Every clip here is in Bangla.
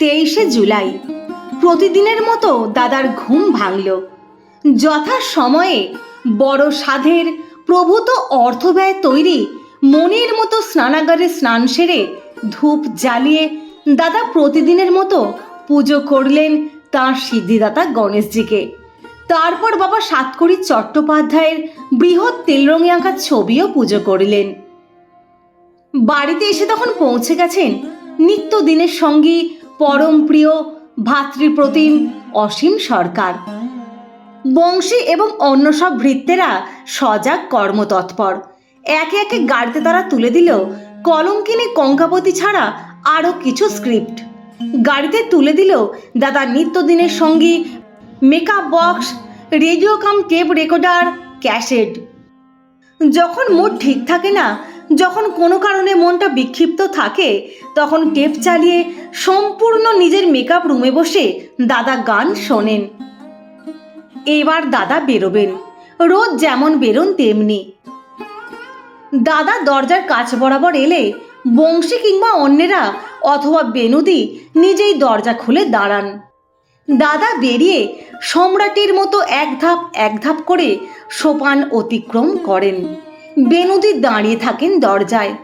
তেইশে জুলাই। প্রতিদিনের মতো দাদার ঘুম ভাঙল। যথা সময়ে বড় সাধের প্রভূত অর্থব্যয় তৈরি মনের মতো স্নানাগারে স্নান সেরে ধূপ জ্বালিয়ে দাদা প্রতিদিনের মতো পুজো করলেন তাঁর সিদ্ধিদাতা গণেশজিকে। তারপর বাবা সাতকড়ি চট্টোপাধ্যায়ের বৃহৎ তেলরঙে আঁকা ছবিও পুজো করলেন। বাড়িতে এসে তখন পৌঁছে গেছেন নিত্যদিনের সঙ্গী পরম প্রিয় ভাতৃপ্রতিম অসীম সরকার। বংশী এবং অন্য সব ভৃত্যেরা সজাগ, কর্মতৎপর। একে একে গাড়িতে তারা তুলে দিল কলঙ্কিনী কঙ্কাপতি ছাড়া আরও কিছু স্ক্রিপ্ট। গাড়িতে তুলে দিল দাদা নিত্যদিনের সঙ্গী, makeup box radio cum tape recorder, cassette. যখন মুড ঠিক থাকে না যখন কোনো কারণে মনটা বিক্ষিপ্ত থাকে, তখন টেপ চালিয়ে সম্পূর্ণ নিজের মেকআপ রুমে বসে দাদা গান শোনেন। এবার দাদা বেরোবেন। রোজ যেমন বেরোন তেমনি। দাদা দরজার কাছ বরাবর এলে বংশী কিংবা অন্যেরা অথবা বেনুদি নিজেই দরজা খুলে দাঁড়ান। দাদা বেরিয়ে সম্রাটের মতো এক ধাপ এক ধাপ করে সোপান অতিক্রম করেন। বেনুদি দাঁড়িয়ে থাকেন দরজায়।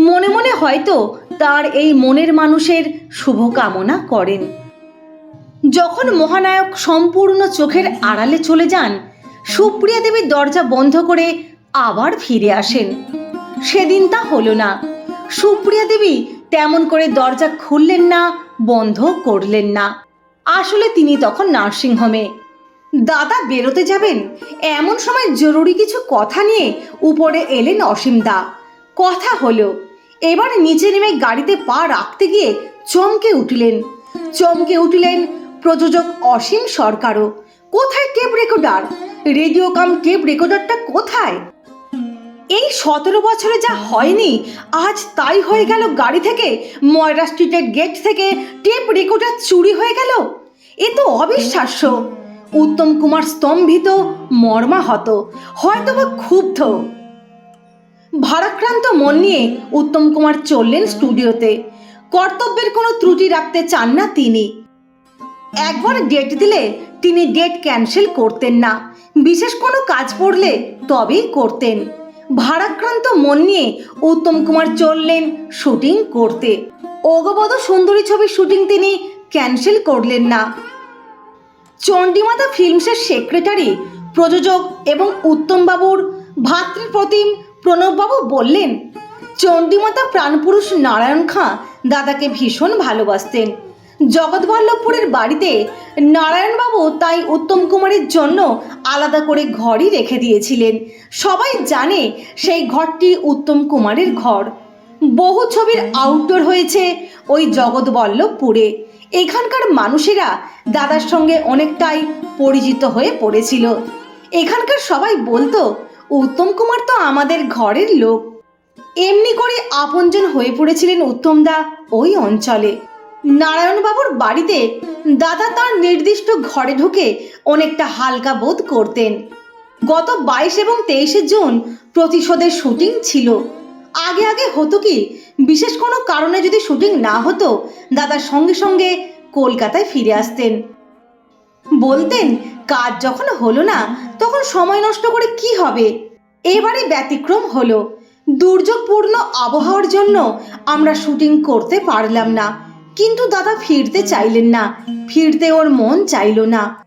মনে মনে হয়তো তার এই মনের মানুষের শুভকামনা করেন। যখন মহানায়ক সম্পূর্ণ চোখের আড়ালে চলে যান, সুপ্রিয়া দেবী দরজা বন্ধ করে আবার ফিরে আসেন। সেদিন তা হলো না। সুপ্রিয়া দেবী তেমন করে দরজা খুললেন না বন্ধ করলেন না। আসলে তিনি তখন নার্সিংহোমে। দাদা বেরোতে যাবেন? এমন সময় জরুরি কিছু কথা নিয়ে উপরে এলেন অসীম দা। কথা হলো, এবার নিচে নেমে গাড়িতে পা রাখতে গিয়ে চমকে উঠলেন। চমকে উঠলেন প্রযোজক অসীম সরকারও। কোথায় tape recorder? Radio cum tape রেকর্ডারটা কোথায়? এই সতেরো বছরে যা হয়নি, আজ তাই হয়ে গেল গাড়ি থেকে, ময়রা স্ট্রিটের গেট থেকে টেপ রেকর্ডার চুরি হয়ে গেল? এ তো অবিশ্বাস্য। উত্তম কুমার স্তম্ভিত মর্মাহত হয়তো বা ক্ষুব্ধ। ভারাক্রান্ত মন নিয়ে উত্তম কুমার চললেন স্টুডিওতে। কর্তব্যের কোনো ত্রুটি রাখতে চান না তিনি। একবার ডেট দিলে তিনি ডেট ক্যান্সেল করতেন না। বিশেষ কোনো কাজ পড়লে তবেই করতেন। ভারাক্রান্ত মন নিয়ে উত্তম কুমার চললেন শুটিং করতে। অগবদ সুন্দরী ছবির শুটিং তিনি ক্যান্সেল করলেন না। চণ্ডীমাতা ফিল্মসের সেক্রেটারি, প্রযোজক এবং উত্তমবাবুর ভাতৃপ্রতিম প্রণববাবু বললেন, চণ্ডীমাতা প্রাণপুরুষ নারায়ণ খাঁ দাদাকে ভীষণ ভালোবাসতেন। জগৎবল্লভপুরের বাড়িতে নারায়ণবাবু তাই উত্তম কুমারের জন্য আলাদা করে ঘরই রেখে দিয়েছিলেন। সবাই জানে সেই ঘরটি উত্তম কুমারের ঘর। বহু ছবির আউটডোর হয়েছে ওই জগৎবল্লভপুরে। এখানকার মানুষেরা দাদার সঙ্গে অনেকটাই পরিচিত হয়ে পড়েছিল। এখানকার সবাই বলতো, উত্তম কুমার তো আমাদের ঘরের লোক। এমনি করে আপনজন হয়ে পড়েছিলেন উত্তমদা ওই অঞ্চলে। নারায়ণবাবুর বাড়িতে দাদা তার নির্দিষ্ট ঘরে ঢুকে অনেকটা হালকা বোধ করতেন। গত বাইশ এবং তেইশে জুন প্রতিশোধের শুটিং ছিল। আগে আগে হতো কি? বিশেষ কোনো কারণে যদি শুটিং না হতো, দাদা সঙ্গে সঙ্গে কলকাতায় ফিরে আসতেন। বলতেন, কাজ যখন হলো না, তখন সময় নষ্ট করে কি হবে? এবারে ব্যতিক্রম হলো। দুর্যোগপূর্ণ আবহাওয়ার জন্য আমরা শুটিং করতে পারলাম না। কিন্তু দাদা ফিরতে চাইলেন না। ফিরতে ওর মন চাইল না।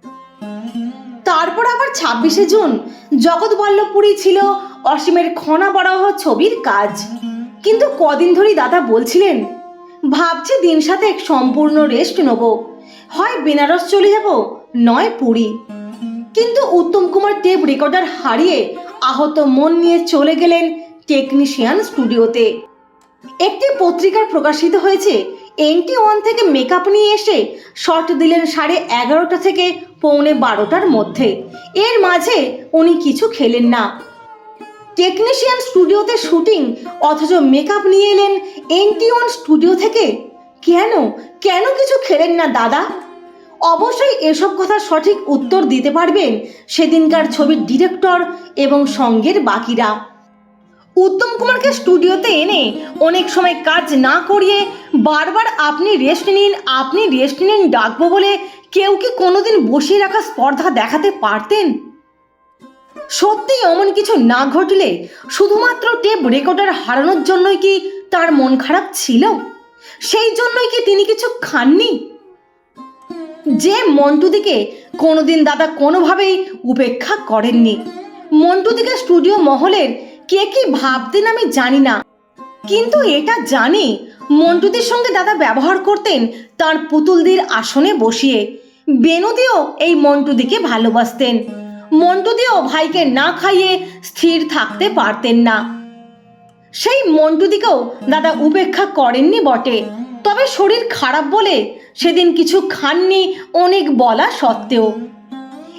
তারপর আবার ছাব্বিশে জুন জগৎবল্লভপুরী ছিল অসীমের খনা বরাহ ছবির কাজ। কিন্তু কদিন ধরেই দাদা বলছিলেন, ভাবছি দিন সাথে সম্পূর্ণ রেস্ট নেব। হয় বেনারস চলে যাব, নয় পুরী। কিন্তু উত্তম কুমার টেপ রেকর্ডার হারিয়ে আহত মন নিয়ে চলে গেলেন টেকনিশিয়ান স্টুডিওতে একটি পত্রিকার প্রকাশিত হয়েছে, এনটি ওয়ান থেকে মেকআপ নিয়ে এসে শর্ট দিলেন সাড়ে এগারোটা থেকে পৌনে বারোটার মধ্যে। এর মাঝে উনি কিছু খেলেন না। টেকনিশিয়ান স্টুডিওতে শুটিং অথচ মেকআপ নিয়ে এলেন এনটি ওয়ান স্টুডিও থেকে? কেন? কেন কিছু খেলেন না, দাদা? অবশ্যই এসব কথা সঠিক উত্তর দিতে পারবেন সেদিনকার ছবির ডিরেক্টর এবং সঙ্গের বাকিরা। উত্তম কুমারকে স্টুডিওতে এনে অনেক সময় কাজ না করিয়ে বারবার আপনি রেস্ট নিন, আপনি রেস্ট নিন ডাকবো বলে কেউ কি কোনোদিন বসিয়ে রাখা স্পর্ধা দেখাতে পারতেন? সত্যি এমন কিছু না ঘটলে শুধুমাত্র টেপ রেকর্ডার হারানোর জন্যই কি তার মন খারাপ ছিল? সেই জন্যই কি তিনি কিছু খাননি? যে মন্টুদিকে কোনোদিন দাদা কোনোভাবেই উপেক্ষা করেননি। মন্টুদিকে স্টুডিও মহলের কে কি ভাবতেন আমি জানি না। কিন্তু এটা জানি মন্টুদের সঙ্গে দাদা ব্যবহার করতেন তার পুতুলদের আসনে বসিয়ে। বেনুদিও এই মন্টুদিকে ভালোবাসতেন। মন্টুদিও ভাইকে না খাইয়ে স্থির থাকতে পারতেন না। সেই মন্টুদিকেও দাদা উপেক্ষা করেননি বটে। তবে শরীর খারাপ বলে সেদিন কিছু খাননি অনেক বলা সত্ত্বেও।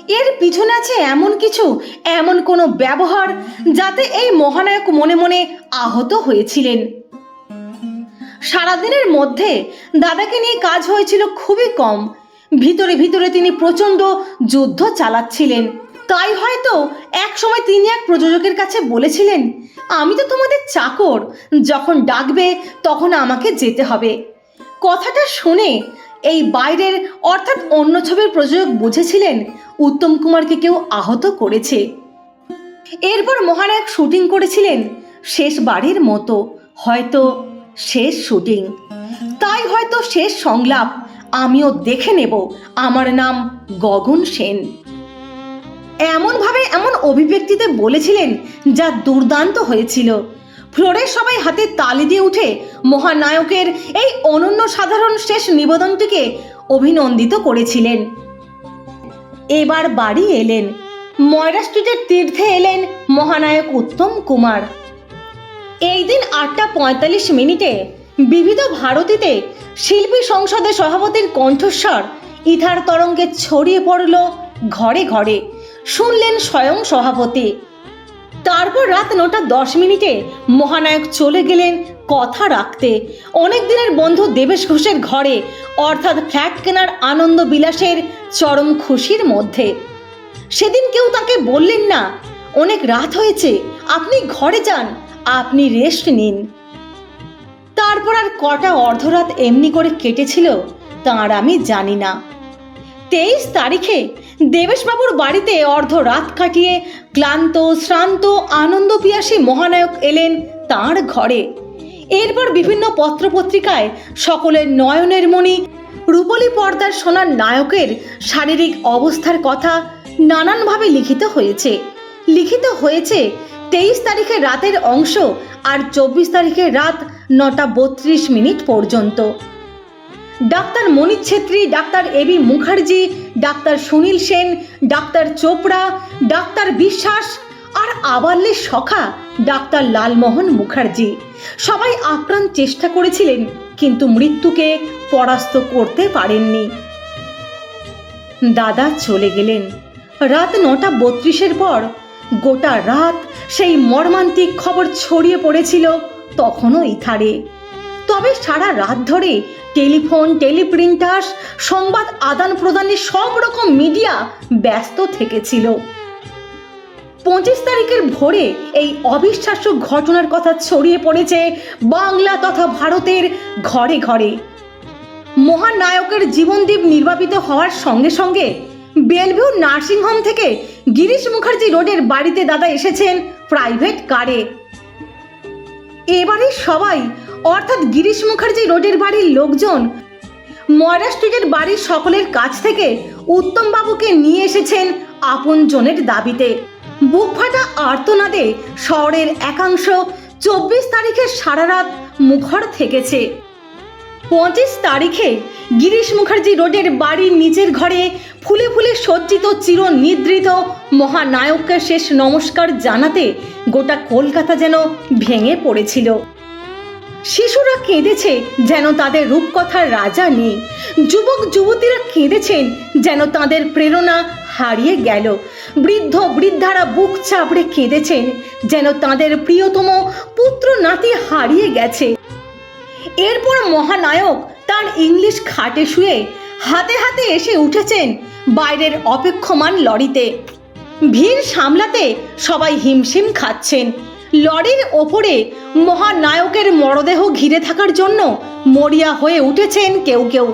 এর পিছনে আছে এমন কিছু, এমন কোনো ব্যবহার যাতে এই মহানায়ক মনে মনে আহত হয়েছিলেন। সারাদিনের মধ্যে দাদাকে নিয়ে কাজ হয়েছিল খুবই কম। ভিতরে ভিতরে তিনি প্রচণ্ড যুদ্ধ চালাচ্ছিলেন। তাই হয়তো এক সময় তিনি এক প্রযোজকের কাছে বলেছিলেন, আমি তো তোমাদের চাকর, যখন ডাকবে তখন আমাকে যেতে হবে। কথাটা শুনে এই বাইরের, অর্থাৎ অন্য ছবির প্রযোজক বুঝেছিলেন উত্তম কুমারকে কেউ আহত করেছে। এরপর মহানায়ক শুটিং করেছিলেন শেষবারের মতো, হয়তো শেষ শুটিং। তাই হয়তো শেষ সংলাপ, আমিও দেখে নেব। আমার নাম গগন সেন। এমনভাবে এমন অভিব্যক্তিতে বলেছিলেন যা দুর্দান্ত হয়েছিল। ফ্লোরের সবাই হাতে তালি দিয়ে উঠে মহানায়কের এই অনন্য সাধারণ শেষ নিবেদনটিকে অভিনন্দিত করেছিলেন। এবার বাড়ি এলেন। ময়রা স্ট্রিটের তীর্থে এলেন মহানায়ক উত্তম কুমার। এই দিন আটটা পঁয়তাল্লিশ মিনিটে বিবিধ ভারতীতে শিল্পী সংসদের সভাপতির কণ্ঠস্বর ইথার তরঙ্গে ছড়িয়ে পড়ল ঘরে ঘরে। শুনলেন স্বয়ং সভাপতি। তারপর রাত নটা দশ মিনিটে মহানায়ক চলে গেলেন কথা রাখতে। অনেক দিনের বন্ধু দেবেশ ঘোষের ঘরে, অর্থাৎ ফ্ল্যাট কেনার আনন্দ বিলাসের চরম খুশির মধ্যে। সেদিন কেউ তাকে বললেন না, অনেক রাত হয়েছে, আপনি ঘরে যান, আপনি রেস্ট নিন। তারপর আর কটা অর্ধরাত এমনি করে কেটেছিল, তাঁর আমি জানি না। তেইশ তারিখে দেবেশবাবুর বাড়িতে অর্ধ রাত কাটিয়ে ক্লান্ত, শ্রান্ত আনন্দ পিয়াসী মহানায়ক এলেন তার ঘরে। এরপর বিভিন্ন পত্রপত্রিকায় সকলের নয়নের মণি, রূপলী পর্দার সোনার নায়কের শারীরিক অবস্থার কথা নানানভাবে লিখিত হয়েছে। লিখিত হয়েছে, তেইশ তারিখের রাতের অংশ আর চব্বিশ তারিখের রাত নটা বত্রিশ মিনিট পর্যন্ত। ডাক্তার মনিত ছেত্রী, ডাক্তার এবি মুখার্জি, ডাক্তার সুনীল সেন, ডাক্তার চোপড়া, ডাক্তার বিশ্বাস আর আবাল্যের সখা, ডাক্তার লালমোহন মুখার্জি। সবাই আপ্রাণ চেষ্টা করেছিলেন, কিন্তু মৃত্যুকে পরাস্ত করতে পারেননি। দাদা চলে গেলেন। রাত নটা বত্রিশের পর গোটা রাত সেই মর্মান্তিক খবর ছড়িয়ে পড়েছিল তখনও ইথারে। তবে সারা রাত ধরে টেলিফোন, টেলিপ্রিন্টার্স, সংবাদ আদান প্রদানে সব রকম মিডিয়া ব্যস্ত থেকেছিল। পঁচিশ তারিখের ভোরে এই অবিশ্বাস্য ঘটনার কথা ছড়িয়ে পড়েছে বাংলা তথা ভারতের ঘরে ঘরে। মহানায়কের জীবনদীপ নির্বাপিত হওয়ার সঙ্গে সঙ্গে বেলভিউ নার্সিংহোম থেকে গিরিশ মুখার্জি রোডের বাড়িতে দাদা এসেছেন প্রাইভেট কারে। এবারে সবাই অর্থাৎ গিরিশ মুখার্জি রোডের বাড়ির লোকজন। ময়রা স্ট্রিটের বাড়ির সকলের কাছ থেকে উত্তম বাবুকে নিয়ে এসেছেন আপনজনের দাবিতে। বুক ফাটা আর্তনাদে শহরের একাংশ চব্বিশ তারিখের সারা রাত মুখর থেকেছে। পঁচিশ তারিখে গিরিশ মুখার্জি রোডের বাড়ির নিচের ঘরে ফুলে ফুলে সজ্জিত চির নিদ্রিত মহানায়ককে শেষ নমস্কার জানাতে গোটা কলকাতা যেন ভেঙে পড়েছিল। শিশুরা কেঁদেছে যেন তাদের রূপকথার রাজা নেই। যুবক, যুবতীরা কেঁদেছেন যেন তাদের প্রেরণা হারিয়ে গেল। বৃদ্ধ, বৃদ্ধারা বুক চাপড়ে কেঁদেছেন যেন তাদের প্রিয়তম পুত্র নাতি হারিয়ে গেছে। এরপর মহানায়ক তার ইংলিশ খাটে শুয়ে হাতে হাতে এসে উঠেছেন বাইরের অপেক্ষমান লরিতে। ভিড় সামলাতে সবাই হিমশিম খাচ্ছেন। লরির ওপরে মহানায়কের মরদেহ ঘিরে থাকার জন্য মরিয়া হয়ে উঠেছেন কেউ কেউ।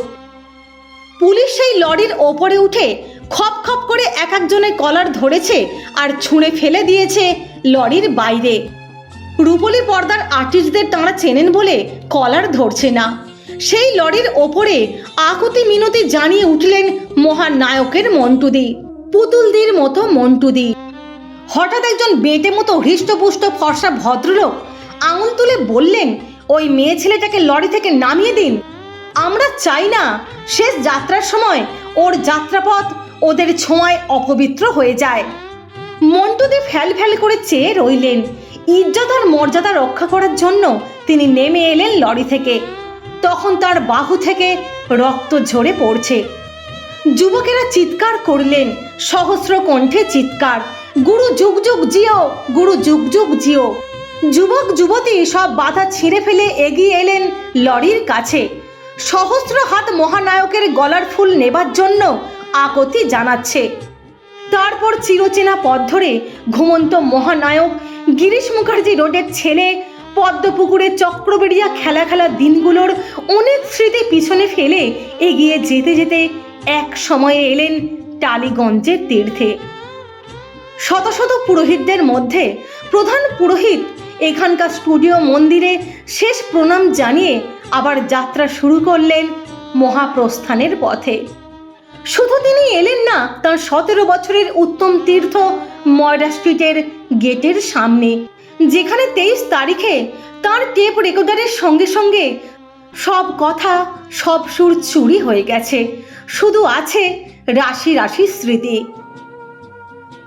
পুলিশ সেই লরির ওপরে উঠে খপ খপ করে এক একজনের কলার ধরেছে আর ছুঁড়ে ফেলে দিয়েছে লরির বাইরে। রূপলি পর্দার আর্টিস্টদের তাঁরা চেনেন বলে কলার ধরছে না। সেই লরির ওপরে আকুতি মিনতি জানিয়ে উঠলেন মহানায়কের মন্টুদি, পুতুলদির মতো মন্টুদি। হঠাৎ একজন বেটে মতো হৃষ্টপুষ্ট ফর্সা ভদ্রলোক আঙুল তুলে বললেন, ওই মেয়ে ছেলেটাকে লরি থেকে নামিয়ে দিন। আমরা চাই না শেষ যাত্রার সময় ওর যাত্রাপথ ওদের ছোঁয়ায় অপবিত্র হয়ে যায়। মন্টুদি ফ্যাল ফ্যাল করে চেয়ে রইলেন, ইজ্জত আর মর্যাদা রক্ষা করার জন্য তিনি নেমে এলেন লরি থেকে। তখন তার বাহু থেকে রক্ত ঝরে পড়ছে। যুবকেরা চিৎকার করলেন, সহস্র কণ্ঠে চিৎকার। গুরু যুগ যুগ জিও, গুরু যুগ যুগ জিও। যুবক যুবতী সব বাধা ছিঁড়ে ফেলে এগিয়ে এলেন লরির কাছে। সহস্র হাত মহানায়কের গলার ফুল নেবার জন্য আকতি জানাচ্ছে। তারপর চিরচেনা পথ ধরে ঘুমন্ত মহানায়ক, গিরিশ মুখার্জি রোডের ছেলে, পদ্মপুকুরে চক্রবেড়িয়া খেলা খেলা দিনগুলোর অনেক স্মৃতি পিছনে ফেলে এগিয়ে যেতে যেতে এক সময়ে এলেন টালিগঞ্জের তীর্থে। শত শত পুরোহিতদের মধ্যে প্রধান পুরোহিত এখানকার স্টুডিও মন্দিরে শেষ প্রণাম জানিয়ে আবার যাত্রা শুরু করলেন মহাপ্রস্থানের পথে। শুধু তিনি এলেন না, তার সতেরো বছরের উত্তম তীর্থ ময়রা স্ট্রিটের গেটের সামনে, যেখানে তেইশ তারিখে তার টেপ রেকর্ডারের সঙ্গে সঙ্গে সব কথা, সব সুর চুরি হয়ে গেছে। শুধু আছে রাশি রাশি স্মৃতি।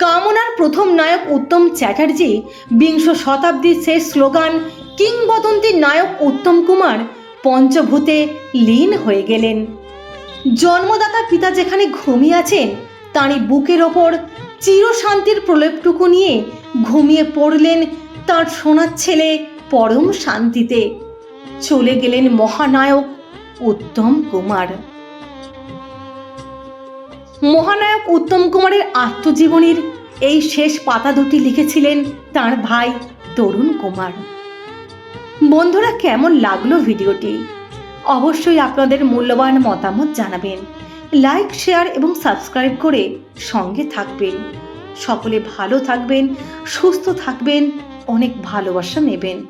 কামনার প্রথম নায়ক উত্তম চ্যাটার্জি বিংশ শতাব্দীর শেষ স্লোগান কিংবদন্তির নায়ক উত্তম কুমার পঞ্চভূতে লীন হয়ে গেলেন। জন্মদাতা পিতা যেখানে ঘুমিয়ে আছেন, তাঁরই বুকের ওপর চিরশান্তির প্রলেপটুকু নিয়ে ঘুমিয়ে পড়লেন তার সোনার ছেলে পরম শান্তিতে। চলে গেলেন মহানায়ক উত্তম কুমার। মহানায়ক উত্তম কুমারের আত্মজীবনীর এই শেষ পাতা দুটি লিখেছিলেন তার ভাই তরুণ কুমার। বন্ধুরা, কেমন লাগল ভিডিওটি? অবশ্যই আপনাদের মূল্যবান মতামত জানাবেন। লাইক, শেয়ার এবং সাবস্ক্রাইব করে সঙ্গে থাকবেন। সকলে ভালো থাকবেন, সুস্থ থাকবেন, অনেক ভালোবাসা নেবেন।